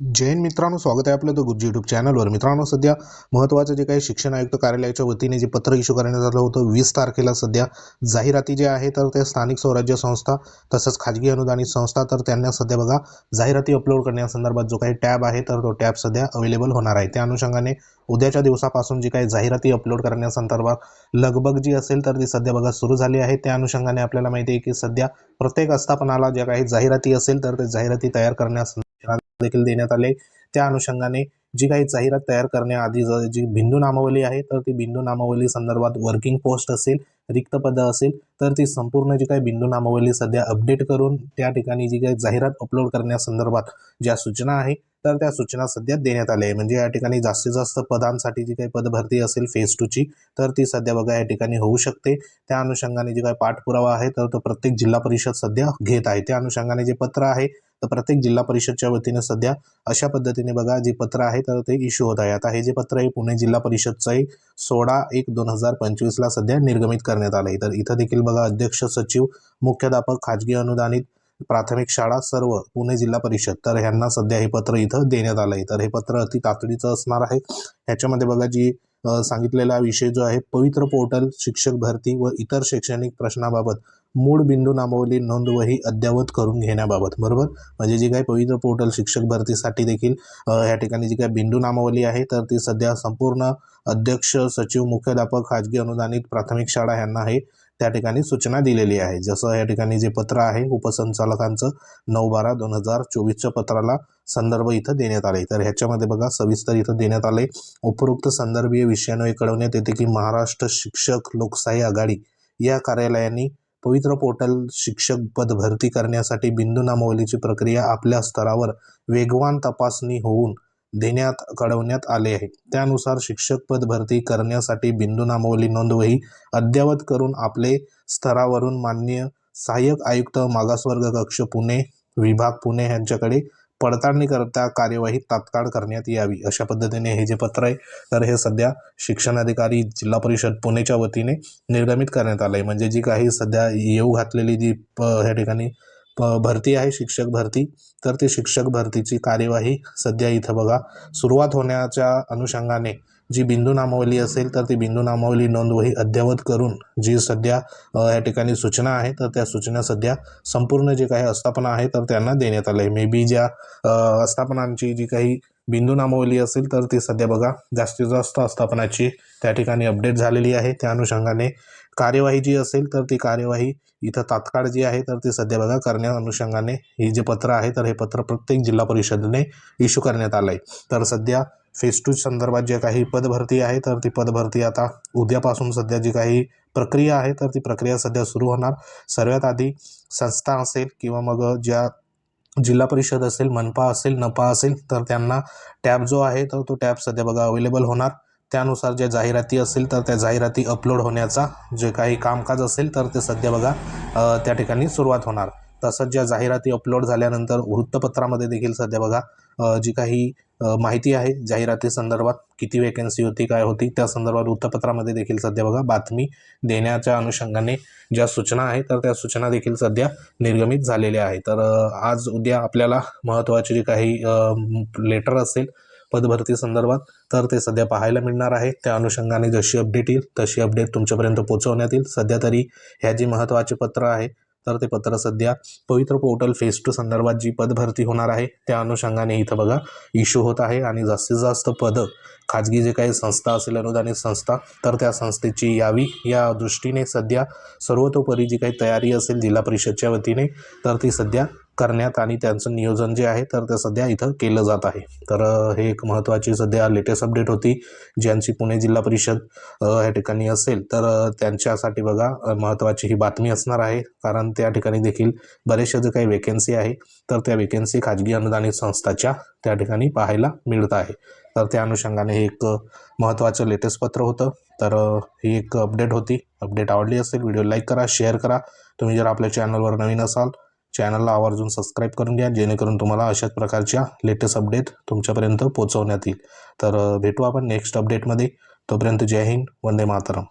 जैन मित्रांनो स्वागत आहे आपलं तर गुरुजी यूट्यूब चॅनलवर मित्रांनो सध्या महत्त्वाचं जे काही शिक्षण आयुक्त कार्यालयाच्या वतीने जे पत्र इश्यू करण्यात आलं होतं वीस तारखेला सध्या जाहिराती जे आहे तर ते स्थानिक स्वराज्य संस्था तसंच खाजगी अनुदानित संस्था तर त्यांना सध्या बघा जाहिराती अपलोड करण्यासंदर्भात जो काही टॅब आहे तर तो टॅब सध्या अवेलेबल होणार आहे. त्या अनुषंगाने उद्याच्या दिवसापासून जी काही जाहिराती अपलोड करण्यासंदर्भात लगबग जी असेल तर ती सध्या बघा सुरू झाली आहे. त्या अनुषंगाने आपल्याला माहिती आहे की सध्या प्रत्येक आस्थापनाला ज्या काही जाहिराती असेल तर ते जाहिराती तयार करण्यास देखील देण्यात आले. त्या अनुषंगाने जी काही जाहिरात तयार करण्याआधी जी बिंदू नामावली आहे तर ती बिंदू नामावली संदर्भात वर्किंग पोस्ट असेल रिक्त पद असेल तर ती संपूर्ण जी काही बिंदू नामावली सध्या अपडेट करून त्या ठिकाणी जी काही जाहिरात अपलोड करण्यासंदर्भात ज्या सूचना आहे तर त्या सूचना सध्या देण्यात आल्या आहे. म्हणजे या ठिकाणी जास्तीत जास्त पदांसाठी जी काही पदभरती असेल फेज टूची तर ती सध्या बघा या ठिकाणी होऊ शकते. त्या अनुषंगाने जे काही पाठपुरावा आहे तर तो प्रत्येक जिल्हा परिषद सध्या घेत आहे. त्या अनुषंगाने जे पत्र आहे तर प्रत्येक जिल्हा परिषदच्या वतीने सध्या अशा पद्धतीने बघा जे पत्र आहे तर ते इश्यू होत आहे आता हे जे पत्र आहे पुणे जिल्हा परिषदचं आहे सोळा एक दोन हजार पंचवीसला सध्या निर्गमित करण्यात आलं आहे तर इथं देखील बघा अध्यक्ष सचिव मुख्याध्यापक खाजगी अनुदानित प्राथमिक शाळा सर्व पुणे जिल्हा परिषद. तर ह्यांना सध्या हे पत्र इथं देण्यात आलं आहे तर हे पत्र अति तातडीचं असणार आहे. ह्याच्यामध्ये बघा जी सांगितलेला विषय जो आहे पवित्र पोर्टल शिक्षक भरती व इतर शैक्षणिक प्रश्नाबाबत मूळ बिंदू नामावली नोंदवही अद्ययावत करून घेण्याबाबत बरोबर? म्हणजे जी काही पवित्र पोर्टल शिक्षक भरतीसाठी देखील ह्या या ठिकाणी जी काही बिंदू नामावली आहे तर ती सध्या संपूर्ण अध्यक्ष सचिव मुख्याध्यापक खाजगी अनुदानित प्राथमिक शाळा यांना हे त्या ठिकाणी सूचना दिलेली आहे. जसं या ठिकाणी जे पत्र आहे उपसंचालकांचं नऊ बारा दोन हजार चोवीसच्या पत्राला संदर्भ इथं देण्यात आले. तर ह्याच्यामध्ये बघा सविस्तर इथं देण्यात आले उपरोक्त संदर्भीय विषयान्वये कळवण्यात येते की महाराष्ट्र शिक्षक लोकशाही आघाडी या कार्यालयांनी पवित्र पोर्टल शिक्षक पद भरती करण्यासाठी बिंदू नामावलीची प्रक्रिया आपल्या स्तरावर वेगवान तपासणी होऊन देण्यात कळवण्यात आले आहे. त्यानुसार शिक्षक पद भरती करण्यासाठी बिंदू नामावली नोंदवही अद्ययावत करून आपले स्तरावरून मान्य सहाय्यक आयुक्त मागासवर्ग कक्ष पुणे विभाग पुणे यांच्याकडे पडताळणी करता कार्यवाही तात्काळ करण्यात यावी अशा पद्धतीने हे जे पत्र आहे तर हे सध्या शिक्षणाधिकारी जिल्हा परिषद पुणेच्या वतीने निर्गमित करण्यात आलं आहे म्हणजे जी काही सध्या येऊ घातलेली जी प ह्या ठिकाणी प भरती आहे शिक्षक भरती तर ती शिक्षक भरतीची कार्यवाही सध्या इथं बघा सुरुवात होण्याच्या अनुषंगाने जी बिंदू नामावली असेल तर ती बिंदू नामावली नोंदवही अद्ययावत करून जी सध्या या ठिकाणी सूचना आहे तर त्या सूचना सध्या संपूर्ण जे काही आस्थापना आहे तर त्यांना देण्यात आलं. आहे मे बी ज्या आस्थापनांची जी काही बिंदू नामावली असेल तर ती सध्या बघा जास्तीत जास्त आस्थापनाची त्या ठिकाणी अपडेट झालेली आहे. त्या अनुषंगाने कार्यवाही जी असेल तर ती कार्यवाही इथं तात्काळ जी आहे तर ती सध्या बघा करण्या अनुषंगाने हे जे पत्र आहे तर हे पत्र प्रत्येक जिल्हा परिषदेने इश्यू करण्यात आलं आहे तर सध्या फेस टू संदर्भात जे काही पदभरती आहे तर ती पदभरती आता उद्यापासून सध्या जी काही प्रक्रिया आहे तर ती प्रक्रिया सध्या सुरू होणार. सर्वात आधी संस्था असेल किंवा मग ज्या जिल्हा परिषद असेल मनपा असेल नपा असेल तर त्यांना टॅब जो आहे तर तो टॅब सध्या बघा अवेलेबल होणार. त्यानुसार ज्या जाहिराती असेल तर त्या जाहिराती अपलोड होण्याचा जे काही कामकाज असेल तर ते सध्या बघा त्या ठिकाणी सुरुवात होणार. तसंच ज्या जाहिराती अपलोड झाल्यानंतर वृत्तपत्रामध्ये देखील सध्या बघा जी काही माहिती आहे जाहिराती संदर्भात किती वेकन्सी होती काय होती त्या संदर्भात वृत्तपत्रामध्ये देखील सध्या बघा बातमी देण्याच्या अनुषंगाने ज्या सूचना आहेत तर त्या सूचना देखील सध्या निर्गमित झालेल्या आहेत. तर आज उद्या आपल्याला महत्त्वाचे जे काही लेटर असेल पदभरती संदर्भात तर ते सध्या पाहायला मिळणार आहे. त्या अनुषंगाने जशी अपडेट येईल तशी अपडेट तुमच्यापर्यंत पोहोचवण्यात येईल. सध्या तरी ह्या जी महत्त्वाचे पत्र आहे तर ते पत्र सध्या पवित्र पोर्टल फेस टू संदर्भात जी पदभरती होणार आहे त्या अनुषंगाने इथं बघा इश्यू होत आहे आणि जास्तीत जास्त पदं खाजगी जे काही संस्था असेल अनुदानित संस्था तर त्या संस्थेची यावी. या दृष्टीने सध्या सर्वतोपरी जी काही तयारी असेल जिल्हा परिषदच्या वतीने तर ती सध्या करण्यात आणि त्यांचं नियोजन जे आहे तर ते सध्या इथं केलं जात आहे. तर हे एक महत्त्वाची सध्या लेटेस्ट अपडेट होती ज्यांची पुणे जिल्हा परिषद ह्या या ठिकाणी असेल. तर त्यांच्यासाठी बघा महत्त्वाची ही बातमी असणार आहे. कारण त्या ठिकाणी देखील बरेचशा जे काही वेकेन्सी आहे तर त्या वेकेन्सी खाजगी अनुदानित संस्थाच्या त्या ठिकाणी पाहायला मिळत आहे. तर त्या अनुषंगाने हे एक महत्त्वाचं लेटेस्ट पत्र होतं. तर ही एक अपडेट होती. अपडेट आवडली असेल व्हिडिओ लाईक करा शेअर करा. तुम्ही जर आपल्या चॅनलवर नवीन असाल चॅनलला आवर्जून सबस्क्राईब करून घ्या जेणेकरून तुम्हाला अशाच प्रकारच्या लेटेस्ट अपडेट तुमच्यापर्यंत पोहोचवण्यात येईल. तर भेटू आपण नेक्स्ट अपडेटमध्ये तोपर्यंत जय हिंद वंदे मातरम.